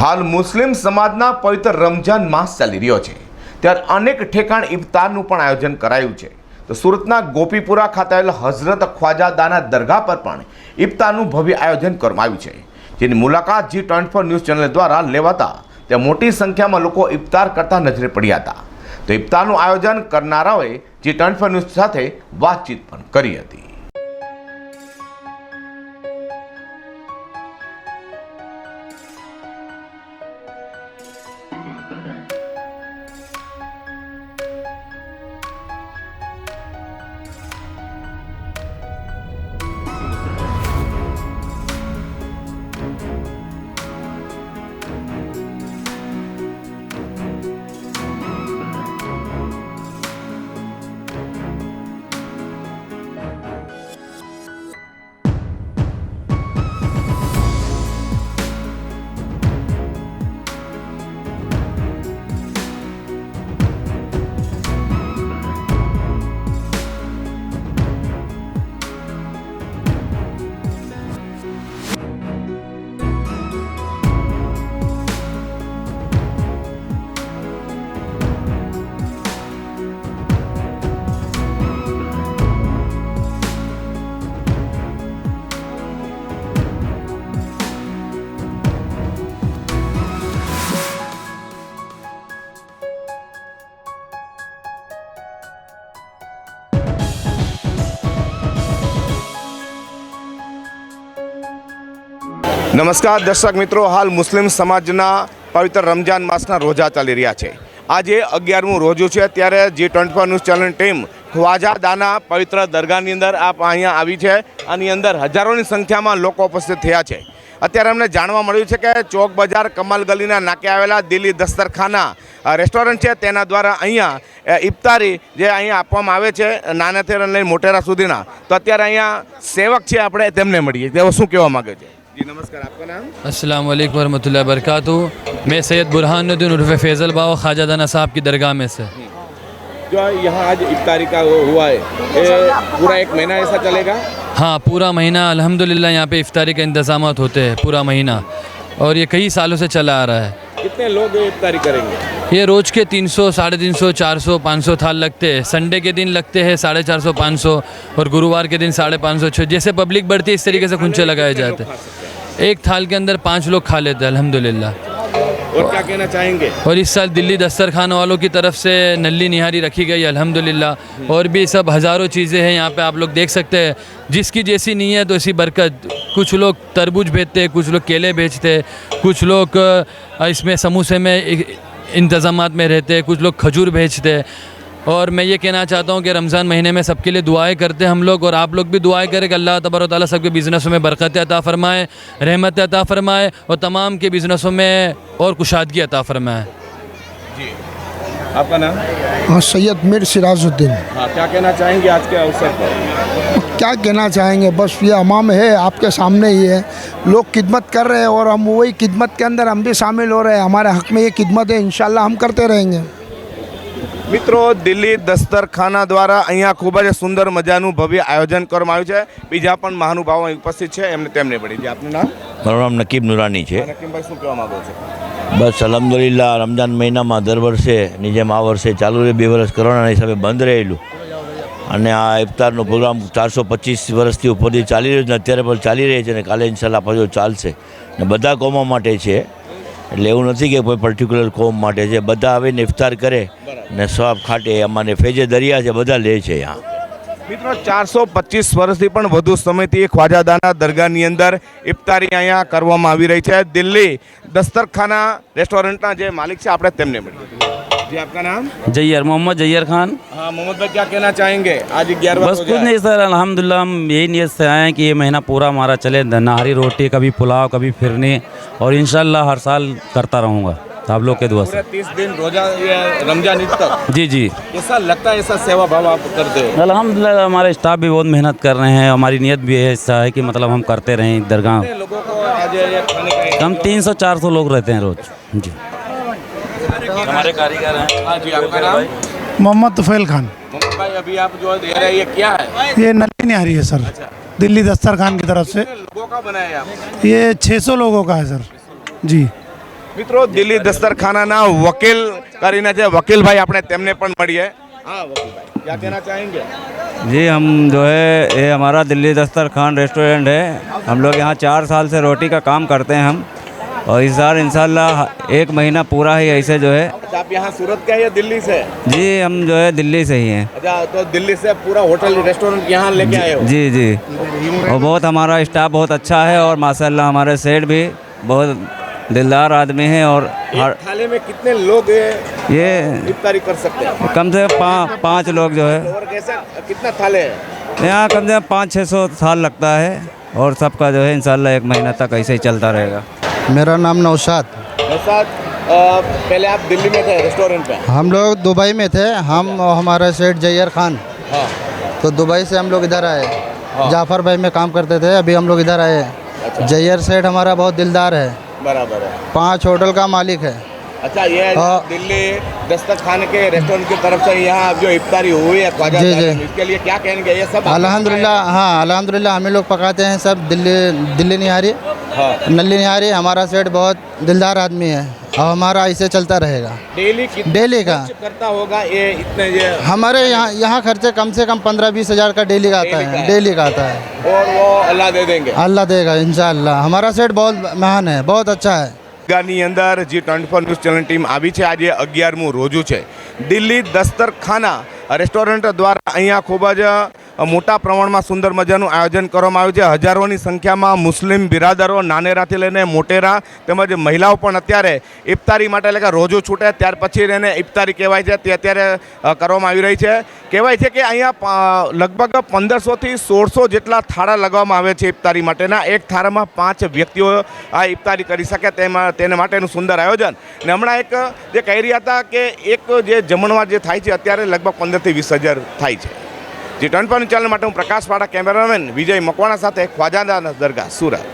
હાલ મુસ્લિમ સમાજના પવિત્ર રમજાન માસ ચાલી રહ્યો છે. ત્યારે અનેક ઠેકાણ ઇફતારનું પણ આયોજન કરાયું છે. તો સુરતના ગોપીપુરા ખાતે આવેલા હઝરત ખ્વાજાદાના દરગાહ પર પણ ઇફતારનું ભવ્ય આયોજન કરવામાં આવ્યું છે. જેની મુલાકાત G twenty four news channel દ્વારા લેવાતા ત્યાં મોટી સંખ્યામાં લોકો ઇફતાર કરતા નજરે પડ્યા હતા. તો ઇફતારનું આયોજન કરનારાઓએ જી ટ્વેન્ટી ફોર ન્યૂઝ સાથે વાતચીત પણ કરી હતી. નમસ્કાર, દર્શક મિત્રો. હાલ મુસ્લિમ સમાજના પવિત્ર રમજાન માસના રોજા ચાલી રહ્યા છે. આજે અગિયારમું રોજું છે, ત્યારે G twenty four news channel team Khwaja Dana પવિત્ર દરગાહની અંદર આપ અહીંયા આવી છે. આની અંદર હજારોની સંખ્યામાં લોકો ઉપસ્થિત થયા છે. અત્યારે અમને જાણવા મળ્યું છે કે ચોક બજાર કમલ ગલીના નાકે આવેલા દિલ્હી દસ્તરખાના રેસ્ટોરન્ટ છે. તેના દ્વારા અહીંયા ઇફતારી જે અહીંયા આપવામાં આવે છે નાનાથી લઈને મોટેરા સુધીના. તો અત્યારે અહીંયા સેવક છે, આપણે તેમને મળીએ તેઓ શું કહેવા માગે છે? जी नमस्कार आपका नाम? अस्सलाम वालेकुम वरहमतुल्लाहि मैं सैयद बुरहानुद्दीन उर्फ़ फैज़ल बाबा ख्वाजा दाना साहब की दरगाह में से। जो। यहाँ आज इफ्तारी का हुआ है ए, पूरा एक महीना ऐसा चलेगा? हाँ पूरा महीना अल्हम्दुलिल्लाह यहाँ पे इफ्तारी का इंतज़ाम होते हैं पूरा महीना। और ये कई सालों से चला आ रहा है। कितने लोग इफ्तारी करेंगे? ये रोज़ के 300 साढ़े तीन सौ चार सौ पाँच सौ थाल लगते हैं। संडे के दिन लगते हैं साढ़े चार सौ पाँच सौ और गुरुवार के दिन साढ़े पाँच सौ छः जैसे पब्लिक बढ़ती है इस तरीके से कुंचे लगाए जाते हैं। एक थाल के अंदर पाँच लोग खा लेते हैं अल्हम्दुलिल्लाह। और क्या कहना चाहेंगे? और इस साल दिल्ली दस्तरखान वालों की तरफ़ से नली निहारी रखी गई अल्हम्दुलिल्लाह। और भी सब हज़ारों चीज़ें हैं यहाँ पे आप लोग देख सकते हैं। जिसकी जैसी नीयत वैसी बरकत। कुछ लोग तरबूज बेचते हैं कुछ लोग केले बेचते हैं कुछ लोग इसमें समोसे में इंतज़ाम में रहते हैं, कुछ लोग खजूर भेजते हैं। और मैं ये कहना चाहता हूँ कि रमज़ान महीने में सबके लिए दुआएँ करते हैं हम लोग, और आप लोग भी दुआएँ करें कि अल्लाह तबर ताली सबके बिज़नेसों में बरकत अता फ़रमाए, रहमत अता फ़रमाए, और तमाम के बिज़नेसों में और कुशादगी अता फ़रमाए। आपका नाम हाँ सैयद मीर सिराजुद्दीन हाँ क्या कहना चाहेंगे आज के अवसर पर क्या कहना चाहेंगे बस ये अमाम है आपके सामने ही है लोग खिदमत कर रहे हैं और हम वही खिदमत के अंदर हम भी शामिल हो रहे हैं हमारे हक में ये खिदमत है इंशाल्लाह हम करते रहेंगे મિત્રો દિલ્હી દસ્તરખાના દ્વારા અહીંયા ખૂબ જ સુંદર મજાનું ભવ્ય આયોજન કરવામાં આવ્યું છે બીજા પણ મહાનુભાવો અહીં ઉપસ્થિત છે એમને તેમને પડી છે આપનું નામ મારું નામ નકીબ નુરાની છે નકીમભાઈ શું કહેવા માંગો છો બસ અલહમદુલિલ્લાહ, રમજાન મહિનામાં દર વર્ષે ની જેમ આ વર્ષે ચાલુ રહે, બે વર્ષ કોરોનાના હિસાબે બંધ રહેલું. અને આ ઇફતારનો પ્રોગ્રામ ચારસો પચીસ વર્ષથી ઉપરથી ચાલી રહ્યો છે અત્યારે પણ ચાલી રહી છે અને કાલે ઇન્શાલ્લાહ પાછો ચાલશે. ને બધા કોમો માટે છે, એટલે એવું નથી કે કોઈ પર્ટિક્યુલર કોમ માટે છે. બધા આવીને ઇફતાર કરે, ને સ્વાબ ખાટે, અમારે ફેજે દરિયા છે, બધા લે છે અહીંયા. મિત્રો ચારસો પચીસ વર્ષથી પણ વધુ સમયથી ખ્વાજાદાના દરગાહની અંદર ઇફતારી અહીંયા કરવામાં આવી રહી છે દિલ્હી દસ્તરખાના રેસ્ટોરન્ટના જે માલિક છે આપણે તેમને મળીએ जी आपका नाम जैयर मोहम्मद जैयर खान हाँ मोहम्मद भाई क्या कहना चाहेंगे आज ग्यारह बस कुछ नहीं सर अल्हम्दुलिल्लाह हम यही नियत से आए हैं कि ये महीना पूरा हमारा चले नहारी रोटी कभी पुलाव कभी फिरनी और इंशाल्लाह हर साल करता रहूँगा आप लोग के दुआ से। तीस दिन रोजा रमज़ान ईद तक। जी जी। ऐसा लगता है ऐसा सेवा भाव आप करते हो? अल्हम्दुलिल्लाह हमारे स्टाफ भी बहुत मेहनत कर रहे हैं हमारी नीयत भी है ऐसा है कि मतलब हम करते रहें दरगाह। लोगों को हम तीन सौ चार सौ लोग रहते हैं रोज जी। हमारे कारीगर हैं। हाँ जी आपका नाम? मोहम्मद तुफैल खान। भाई अभी आप जो दे रहे हैं ये क्या है? ये नली नहीं आ रही है सर। दिल्ली दस्तर खान की तरफ़ से। लोगों का बनाया है ये 600 लोगों का है सर। जी। મિત્રો દિલ્હી દસ્તરખાનાના વકીલ કરીને છે વકીલભાઈ આપણે તેમને પણ મળીએ હા વકીલભાઈ क्या कहना चाहेंगे जी हम जो है ये हमारा दिल्ली दस्तरखान रेस्टोरेंट है हम लोग यहाँ चार साल से रोटी का काम करते हैं हम और इस बार इंशाल्लाह एक महीना पूरा ही ऐसे जो है अच्छा आप यहाँ सूरत के हैं या दिल्ली से जी हम जो है दिल्ली से ही हैं अच्छा तो दिल्ली से पूरा होटल रेस्टोरेंट यहाँ लेके आए हो जी जी और बहुत हमारा स्टाफ बहुत अच्छा है और माशाल्लाह हमारे सेठ भी बहुत दिलदार आदमी हैं और हर थाली में कितने लोग ये ये इफ्तारी कर सकते हैं। कम से कम पा, पाँच लोग जो है। और कैसे कितना थाले है? यहाँ कम से कम पाँच छः सौ साल लगता है और सबका जो है इंशाल्लाह एक महीना तक ऐसे ही चलता रहेगा। मेरा नाम नौशाद। नौशाद पहले आप दिल्ली में थे रेस्टोरेंट पे? हम लोग दुबई में थे हम और हमारे सेठ जैयर खान। हाँ। तो दुबई से हम लोग इधर आए। जाफ़र भाई में काम करते थे अभी हम लोग इधर आए। जैयर सेठ हमारा बहुत दिलदार है। बराबर है। पाँच होटल का मालिक है। अच्छा ये आ, दिल्ली दस्तक खान के रेस्टोरेंट की तरफ़ से यहाँ जो इफ्तारी हुई है ख्वाजा जी, जी। इसके लिए क्या कहेंगे? ये सब अलहमदिल्ला हाँ। अलहमदिल्ला हम लोग पकाते हैं सब दिल्ली दिल्ली निहारी। हाँ। नली निहारी हमारा सेठ बहुत दिलदार आदमी है। और हमारा ऐसे चलता रहेगा डेली कितना डेली का खर्च करता होगा ये इतने ये हमारे यहाँ यहाँ खर्चे कम से कम पंद्रह बीस हजार का डेली का आता डेली का है है। डेली का आता है और वो अल्लाह दे देंगे अल्लाह देगा इंशाल्लाह हमारा सेठ बहुत महान है बहुत अच्छा है ગાની અંદર જે twenty four news channel team આવી છે આજે અગિયારમું રોજુ છે દિલ્હી દસ્તરખાના રેસ્ટોરન્ટ દ્વારા અહીંયા ખૂબ જ અ, મોટા પ્રમાણમાં સુંદર મજાનું આયોજન કરવામાં આવ્યું છે. હજારોની સંખ્યામાં મુસ્લિમ બિરાદરો નાનેરાથી લઈને મોટેરા તેમજ મહિલાઓ પણ અત્યારે ઇફતારી માટે એટલે કે રોજો છૂટે ત્યાર પછી એને ઇફતારી કહેવાય છે. તે અત્યારે કરવામાં આવી રહી છે. કહેવાય છે કે અહીંયા લગભગ પંદરસોથી સોળસો જેટલા થાળા લગાવવામાં આવે છે ઇફતારી માટેના. એક થાળામાં પાંચ વ્યક્તિઓ આ ઇફતારી કરી શકે તેમાં, તેને માટેનું સુંદર આયોજન. ને હમણાં એક, જે કહી રહ્યા હતા કે એક જે જમણવાર જે થાય છે, અત્યારે લગભગ પંદરથી વીસ હજાર થાય છે. જે ટ્વેન્ટી ચેનલ માટે હું પ્રકાશ વાળા કેમેરામેન વિજય મકવાણા સાથે ખ્વાજાના દરગાહ સુરત.